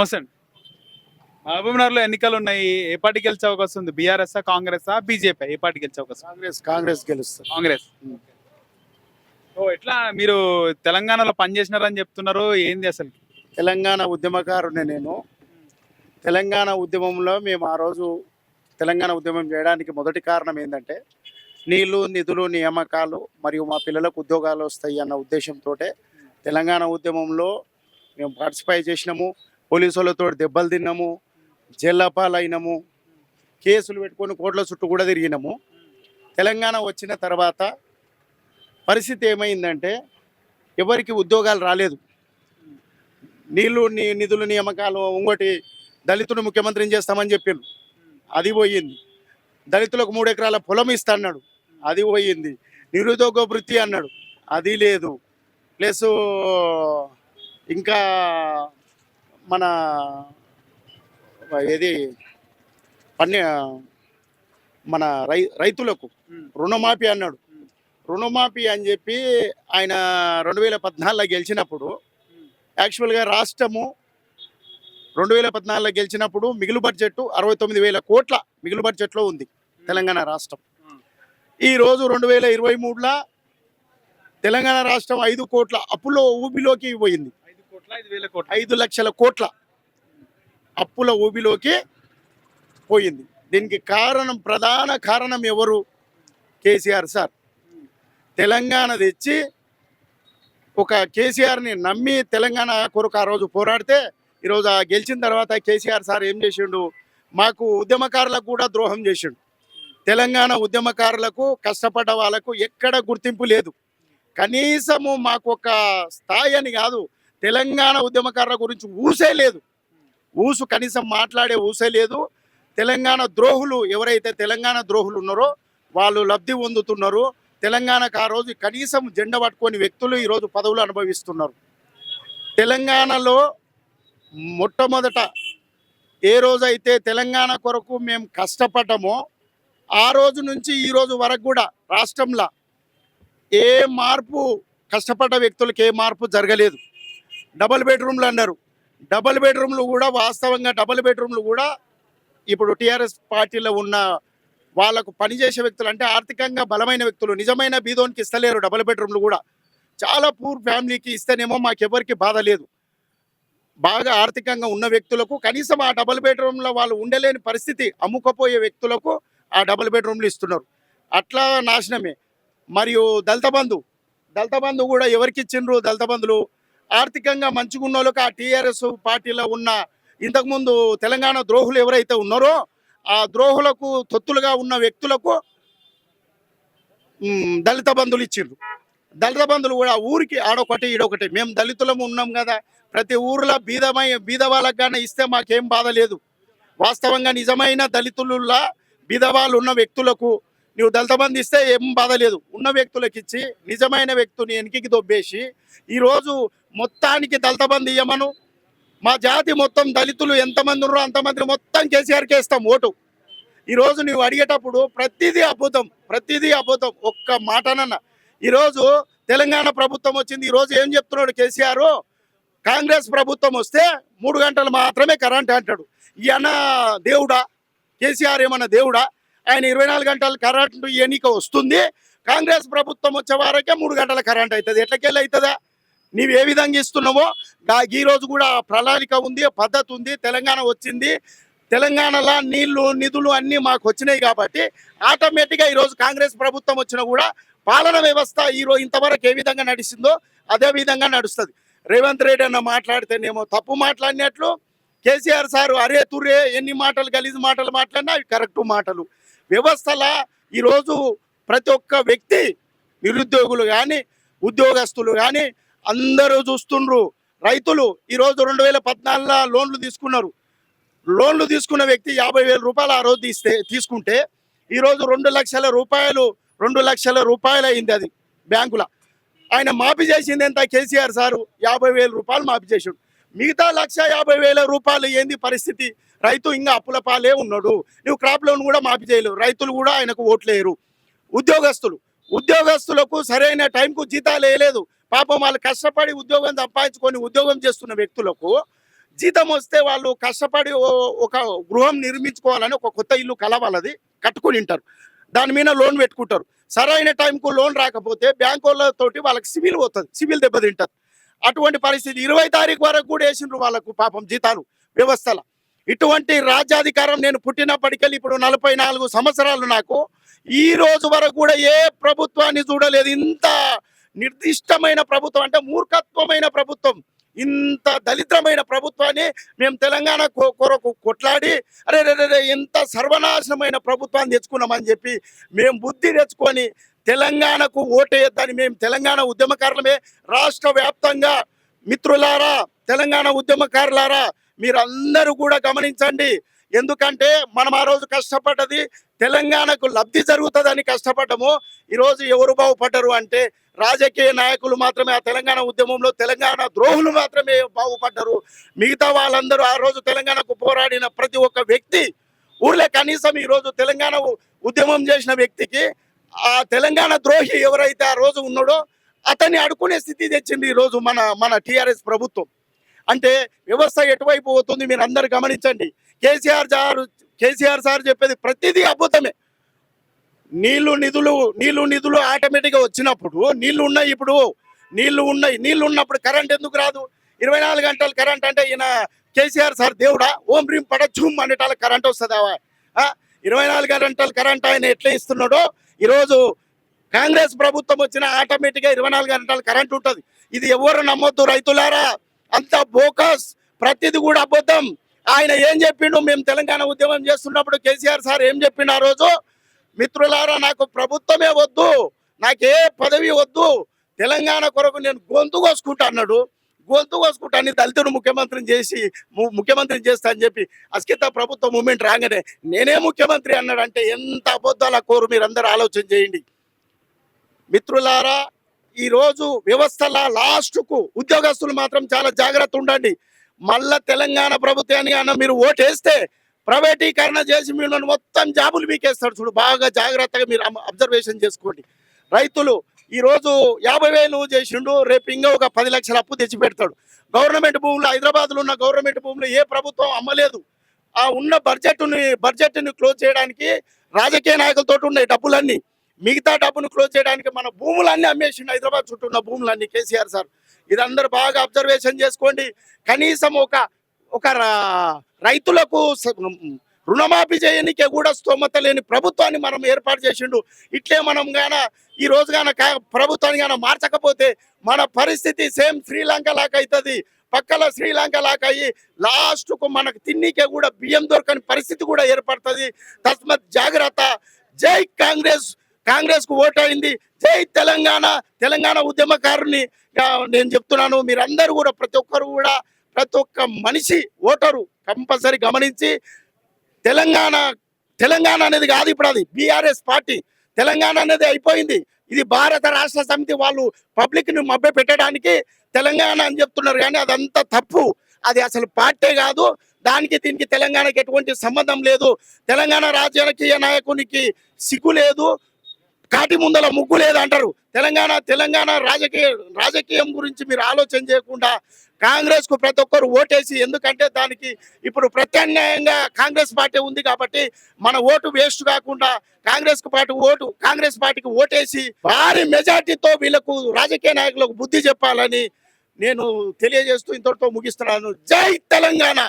నమస్తే అండి. మహబూబ్నగర్లో ఎన్నికలు ఉన్నాయి. ఏ పార్టీ గెలిచే అవకాశం ఉంది? బీఆర్ఎస్ కాంగ్రెస్ బీజేపీ ఏ పార్టీ గెలిచే అవకాశం? కాంగ్రెస్ కాంగ్రెస్ గెలుస్తారు. కాంగ్రెస్. ఓ ఎట్లా మీరు తెలంగాణలో పనిచేసినారని చెప్తున్నారు? ఏంది అసలు? తెలంగాణ ఉద్యమకారుని నేను. తెలంగాణ ఉద్యమంలో మేము ఆ రోజు తెలంగాణ ఉద్యమం చేయడానికి మొదటి కారణం ఏంటంటే నీళ్ళు నిధులు నియామకాలు మరియు మా పిల్లలకు ఉద్యోగాలు వస్తాయి అన్న ఉద్దేశంతో తెలంగాణ ఉద్యమంలో మేము పార్టిసిపేట్ చేసినాము. పోలీసులతో దెబ్బలు తిన్నాము జల్లపాలైనము కేసులు పెట్టుకొని కోట్ల చుట్టూ కూడా తిరిగినాము. తెలంగాణ వచ్చిన తర్వాత పరిస్థితి ఏమైందంటే ఎవరికి ఉద్యోగాలు రాలేదు. నీళ్ళు ని- నిధులు నియామకాలు ఇంకోటి దళితుడు ముఖ్యమంత్రిని చేస్తామని చెప్పిండు అది పోయింది. దళితులకు మూడు ఎకరాల పొలం ఇస్తా అన్నాడు. అది పోయింది. నిరుద్యోగ వృత్తి అన్నాడు. అది లేదు. ప్లస్ ఇంకా మన ఏది పన్ను మన రై రైతులకు రుణమాఫీ అన్నాడు. రుణమాఫీ అని చెప్పి ఆయన రెండు వేల పద్నాలుగులో గెలిచినప్పుడు యాక్చువల్గా రాష్ట్రము రెండు వేల పద్నాలుగులో గెలిచినప్పుడు మిగులు బడ్జెట్ అరవై తొమ్మిది వేల కోట్ల మిగులు బడ్జెట్లో ఉంది తెలంగాణ రాష్ట్రం. ఈ రోజు రెండు వేల ఇరవై మూడులో తెలంగాణ రాష్ట్రం ఐదు కోట్ల అప్పులో ఊబిలోకి పోయింది. ఐదు లక్షల కోట్ల అప్పుల ఊబిలోకి పోయింది. దీనికి కారణం ప్రధాన కారణం ఎవరు? కేసీఆర్ సార్. తెలంగాణ తెచ్చి ఒక కేసీఆర్ని నమ్మి తెలంగాణ కొరకు ఆ రోజు పోరాడితే ఈరోజు ఆ గెలిచిన తర్వాత కేసీఆర్ సార్ ఏం చేసిండు? మాకు ఉద్యమకారులకు కూడా ద్రోహం చేసిండు. తెలంగాణ ఉద్యమకారులకు కష్టపడ్డ వాళ్ళకు ఎక్కడ గుర్తింపు లేదు. కనీసము మాకు ఒక స్థాయి అని కాదు తెలంగాణ ఉద్యమకారుల గురించి ఊసే లేదు. ఊసు కనీసం మాట్లాడే ఊసే లేదు. తెలంగాణ ద్రోహులు ఎవరైతే తెలంగాణ ద్రోహులు ఉన్నారో వాళ్ళు లబ్ధి పొందుతున్నారు. తెలంగాణకు ఆ రోజు కనీసం జెండా పట్టుకొని వ్యక్తులు ఈరోజు పదవులు అనుభవిస్తున్నారు. తెలంగాణలో మొట్టమొదట ఏ రోజైతే తెలంగాణ కొరకు మేము కష్టపడమో ఆ రోజు నుంచి ఈ రోజు వరకు కూడా రాష్ట్రంలో ఏ మార్పు కష్టపడ్డ వ్యక్తులకు ఏ మార్పు జరగలేదు. డబల్ బెడ్రూమ్లు అన్నారు. డబల్ బెడ్రూమ్లు కూడా వాస్తవంగా డబల్ బెడ్రూమ్లు కూడా ఇప్పుడు టీఆర్ఎస్ పార్టీలో ఉన్న వాళ్ళకు పనిచేసే వ్యక్తులు అంటే ఆర్థికంగా బలమైన వ్యక్తులు నిజమైన బీదోనికి ఇస్తలేరు డబల్ బెడ్రూమ్లు కూడా. చాలా పూర్ ఫ్యామిలీకి ఇస్తేనేమో మాకెవరికి బాధ లేదు. బాగా ఆర్థికంగా ఉన్న వ్యక్తులకు కనీసం ఆ డబల్ బెడ్రూమ్లో వాళ్ళు ఉండలేని పరిస్థితి అమ్ముకపోయే వ్యక్తులకు ఆ డబల్ బెడ్రూమ్లు ఇస్తున్నారు. అట్లా నాశనమే. మరియు దళిత బంధు దళిత బంధు కూడా ఎవరికి ఇచ్చిండ్రు? దళిత బంధులు ఆర్థికంగా మంచిగా ఉన్న వాళ్ళకి ఆ టీఆర్ఎస్ పార్టీలో ఉన్న ఇంతకుముందు తెలంగాణ ద్రోహులు ఎవరైతే ఉన్నారో ఆ ద్రోహులకు తొత్తులుగా ఉన్న వ్యక్తులకు దళిత బంధులు ఇచ్చిండ్రు దళిత బంధువులు కూడా ఊరికి ఆడొకటి ఈడొకటి. మేము దళితులము ఉన్నాం కదా ప్రతి ఊర్లో బీదమై బీద కానీ ఇస్తే మాకేం బాధ లేదు. వాస్తవంగా నిజమైన దళితులులా బీదవాళ్ళు ఉన్న వ్యక్తులకు నువ్వు దళిత బంధు ఇస్తే ఏం బాధ లేదు. ఉన్న వ్యక్తులకు ఇచ్చి నిజమైన వ్యక్తుని వెనక్కి దొబ్బేసి ఈరోజు మొత్తానికి దళిత బంధు ఇవ్వమను మా జాతి మొత్తం దళితులు ఎంతమంది ఉన్నారో అంతమంది మొత్తం కేసీఆర్ వేస్తాం ఓటు. ఈరోజు నువ్వు అడిగేటప్పుడు ప్రతిదీ అద్భుతం ప్రతిదీ అద్భుతం ఒక్క మాటనన్న. ఈరోజు తెలంగాణ ప్రభుత్వం వచ్చింది ఈరోజు ఏం చెప్తున్నాడు కేసీఆర్? కాంగ్రెస్ ప్రభుత్వం వస్తే మూడు గంటలు మాత్రమే కరెంట్ అంటాడు. ఈయన దేవుడా? కేసీఆర్ ఏమన్నా దేవుడా? ఆయన ఇరవై నాలుగు గంటలు కరెంటు ఎన్నిక వస్తుంది. కాంగ్రెస్ ప్రభుత్వం వచ్చే వారకే మూడు గంటల కరెంట్ అవుతుంది. ఎట్లకెళ్ళి అవుతుందా? నీవు ఏ విధంగా ఇస్తున్నావో గా- ఈ రోజు కూడా ప్రణాళిక ఉంది పద్ధతి ఉంది తెలంగాణ వచ్చింది. తెలంగాణలో నీళ్ళు నిధులు అన్నీ మాకు వచ్చినాయి కాబట్టి ఆటోమేటిక్గా ఈరోజు కాంగ్రెస్ ప్రభుత్వం వచ్చినా కూడా పాలన వ్యవస్థ ఈరోజు ఇంతవరకు ఏ విధంగా నడిచిందో అదే విధంగా నడుస్తుంది. రేవంత్ రెడ్డి అన్న మాట్లాడితేనేమో తప్పు మాట్లాడినట్లు కేసీఆర్ సారు అరే తురే ఎన్ని మాటలు గలీజు మాటలు మాట్లాడినా అవి కరెక్ట్ మాటలు. వ్యవస్థలా ఈరోజు ప్రతి ఒక్క వ్యక్తి నిరుద్యోగులు కానీ ఉద్యోగస్తులు కానీ అందరూ చూస్తుండ్రు. రైతులు ఈరోజు రెండు వేల పద్నాలుగులో లోన్లు తీసుకున్నారు. లోన్లు తీసుకున్న వ్యక్తి యాభై వేల రూపాయలు ఆ రోజు తీస్తే తీసుకుంటే ఈరోజు రెండు లక్షల రూపాయలు రెండు లక్షల రూపాయలు అయింది అది బ్యాంకుల. ఆయన మాఫీ చేసింది ఎంత? కేసీఆర్ సారు యాభై వేల రూపాయలు మాఫీ చేసాడు. మిగతా లక్ష యాభై వేల రూపాయలు ఏంది పరిస్థితి? రైతు ఇంకా అప్పుల పాలే ఉన్నాడు. నువ్వు క్రాప్ లోన్ కూడా మాఫీ చేయలేవు. రైతులు కూడా ఆయనకు ఓట్లేరు ఉద్యోగస్తులు. ఉద్యోగస్తులకు సరైన టైంకు జీతాలు వేయలేదు. పాపం వాళ్ళు కష్టపడి ఉద్యోగం సంపాదించుకొని ఉద్యోగం చేస్తున్న వ్యక్తులకు జీతం వస్తే వాళ్ళు కష్టపడి ఓ- ఒక గృహం నిర్మించుకోవాలని ఒక కొత్త ఇల్లు కల వాళ్ళది కట్టుకుని ఉంటారు. దాని మీద లోన్ పెట్టుకుంటారు. సరైన టైంకు లోన్ రాకపోతే బ్యాంక్ వాళ్ళతోటి వాళ్ళకి సివిల్ పోతుంది సివిల్ దెబ్బతింటారు అటువంటి పరిస్థితి ఇరవై తారీఖు వరకు కూడా వేసిండ్రు వాళ్ళకు పాపం జీతాలు వ్యవస్థల. ఇటువంటి రాజ్యాధికారం నేను పుట్టినప్పటికెళ్ళి ఇప్పుడు నలభై నాలుగు సంవత్సరాలు నాకు. ఈ రోజు వరకు కూడా ఏ ప్రభుత్వాన్ని చూడలేదు. ఇంత నిర్దిష్టమైన ప్రభుత్వం అంటే మూర్ఖత్వమైన ప్రభుత్వం. ఇంత దళిద్రమైన ప్రభుత్వాన్ని మేము తెలంగాణ కొ- కొరకు కొట్లాడి అరే రే రే, రే ఎంత సర్వనాశనమైన ప్రభుత్వాన్ని తెచ్చుకున్నామని చెప్పి మేము బుద్ధి తెచ్చుకొని తెలంగాణకు ఓటేయద్దని మేము తెలంగాణ ఉద్యమకారులమే రాష్ట్ర వ్యాప్తంగా మిత్రులారా తెలంగాణ ఉద్యమకారులారా మీరందరూ కూడా గమనించండి. ఎందుకంటే మనం ఆ రోజు కష్టపడ్డది తెలంగాణకు లబ్ధి జరుగుతుందని కష్టపడ్డము. ఈరోజు ఎవరు బాగుపడ్డరు అంటే రాజకీయ నాయకులు మాత్రమే ఆ తెలంగాణ ఉద్యమంలో తెలంగాణ ద్రోహులు మాత్రమే బాగుపడ్డరు. మిగతా వాళ్ళందరూ ఆ రోజు తెలంగాణకు పోరాడిన ప్రతి ఒక్క వ్యక్తి ఊర్లే కనీసం ఈరోజు తెలంగాణ ఉద్యమం చేసిన వ్యక్తికి ఆ తెలంగాణ ద్రోహి ఎవరైతే ఆ రోజు ఉన్నాడో అతన్ని అడుకునే స్థితి తెచ్చింది ఈ రోజు మన మన టీఆర్ఎస్ ప్రభుత్వం. అంటే వ్యవస్థ ఎటువైపు పోతుంది మీరు అందరు గమనించండి. కేసీఆర్ సార్ కేసీఆర్ సార్ చెప్పేది ప్రతిదీ అద్భుతమే నీళ్ళు నిధులు నీళ్ళు నిధులు ఆటోమేటిక్గా వచ్చినప్పుడు నీళ్ళు ఉన్నాయి ఇప్పుడు. నీళ్ళు ఉన్నాయి నీళ్ళు ఉన్నప్పుడు కరెంట్ ఎందుకు రాదు? ఇరవై నాలుగు గంటలు కరెంట్ అంటే ఈయన కేసీఆర్ సార్ దేవుడా? ఓం రీం పడచూమ్ అనేటాల కరెంట్ వస్తుందా? ఇరవై నాలుగు గంటలు కరెంట్ ఆయన ఎట్లా ఇస్తున్నాడో? ఈరోజు కాంగ్రెస్ ప్రభుత్వం వచ్చిన ఆటోమేటిక్గా ఇరవై నాలుగు గంటలు కరెంట్ ఉంటుంది. ఇది ఎవరు నమ్మొద్దు రైతులారా? అంత బోకస్ ప్రతిది కూడా అబద్ధం. ఆయన ఏం చెప్పిండు? మేము తెలంగాణ ఉద్యమం చేస్తున్నప్పుడు కేసీఆర్ సార్ ఏం చెప్పిండు ఆ రోజు? మిత్రులారా నాకు ప్రభుత్వమే వద్దు. నాకే పదవి వద్దు. తెలంగాణ కొరకు నేను గొంతు కోసుకుంటా అన్నాడు. గొంతు కోసుకుంటాను దళితుడు ముఖ్యమంత్రిని చేసి ము- ముఖ్యమంత్రిని చేస్తా అని చెప్పి అస్కిత ప్రభుత్వ మూమెంట్ రాగానే నేనే ముఖ్యమంత్రి అన్నాడు అంటే ఎంత అబద్ధాల కోరు మీరందరూ ఆలోచన చేయండి. మిత్రులారా ఈరోజు వ్యవస్థల లాస్ట్కు ఉద్యోగస్తులు మాత్రం చాలా జాగ్రత్త ఉండండి. మళ్ళా తెలంగాణ ప్రభుత్వానికి అన్న మీరు ఓటేస్తే ప్రైవేటీకరణ చేసి మీరు మొత్తం జాబులు మీకేస్తాడు చూడు. బాగా జాగ్రత్తగా మీరు అబ్జర్వేషన్ చేసుకోండి. రైతులు ఈరోజు యాభై వేలు చేసిండు రేపు ఇంకా ఒక పది లక్షల అప్పు తెచ్చి పెడతాడు గవర్నమెంట్ భూములు హైదరాబాద్లో ఉన్న గవర్నమెంట్ భూములు ఏ ప్రభుత్వం అమ్మలేదు. ఆ ఉన్న బడ్జెట్ని బడ్జెట్ని క్లోజ్ చేయడానికి రాజకీయ నాయకులతో ఉన్నాయి డబ్బులన్నీ. మిగతా డబ్బును క్లోజ్ చేయడానికి మన భూములన్నీ అమ్మేసిండు హైదరాబాద్ చుట్టూ ఉన్న భూములన్నీ కేసీఆర్ సార్. ఇదందరూ బాగా అబ్జర్వేషన్ చేసుకోండి. కనీసం ఒక ఒక రా- రైతులకు రుణమాఫీ చేయనికే కూడా స్తోమత లేని ప్రభుత్వాన్ని మనం ఏర్పాటు చేసిండు. ఇట్లే మనం గాన ఈ రోజు గాన కా- ప్రభుత్వాన్ని గాన మార్చకపోతే మన పరిస్థితి సేమ్ శ్రీలంక లాగా అవుతుంది పక్కల శ్రీలంక లాగా అయ్యి లాస్ట్కు మనకు తిన్నికే కూడా బియ్యం దొరకని పరిస్థితి కూడా ఏర్పడుతుంది. తస్మత్ జాగ్రత్త. జై కాంగ్రెస్. కాంగ్రెస్కు ఓటు అయింది జై తెలంగాణ. తెలంగాణ ఉద్యమకారుని నేను చెప్తున్నాను మీరందరూ కూడా ప్రతి ఒక్కరు కూడా ప్రతి ఒక్క మనిషి ఓటరు కంపల్సరీ గమనించి తెలంగాణ తెలంగాణ అనేది కాదు ఇప్పుడు అది బీఆర్ఎస్ పార్టీ. తెలంగాణ అనేది అయిపోయింది. ఇది భారత రాష్ట్ర సమితి వాళ్ళు పబ్లిక్ని మభ్య పెట్టడానికి తెలంగాణ అని చెప్తున్నారు కానీ అదంతా తప్పు. అది అసలు పార్టీ కాదు. దానికి దీనికి తెలంగాణకి ఎటువంటి సంబంధం లేదు. తెలంగాణ రాజకీయ నాయకునికి సిగ్గు లేదు. కాటి ముందల ముగ్గు లేదంటారు. తెలంగాణ తెలంగాణ రాజకీయ రాజకీయం గురించి మీరు ఆలోచన చేయకుండా కాంగ్రెస్కు ప్రతి ఒక్కరు ఓటేసి ఎందుకంటే దానికి ఇప్పుడు ప్రత్యామ్నాయంగా కాంగ్రెస్ పార్టీ ఉంది కాబట్టి మన ఓటు వేస్ట్ కాకుండా కాంగ్రెస్కు పార్టీ ఓటు కాంగ్రెస్ పార్టీకి ఓటేసి భారీ మెజార్టీతో వీళ్ళకు రాజకీయ నాయకులకు బుద్ధి చెప్పాలని నేను తెలియజేస్తూ ఇంతటితో ముగిస్తున్నాను. జై తెలంగాణ!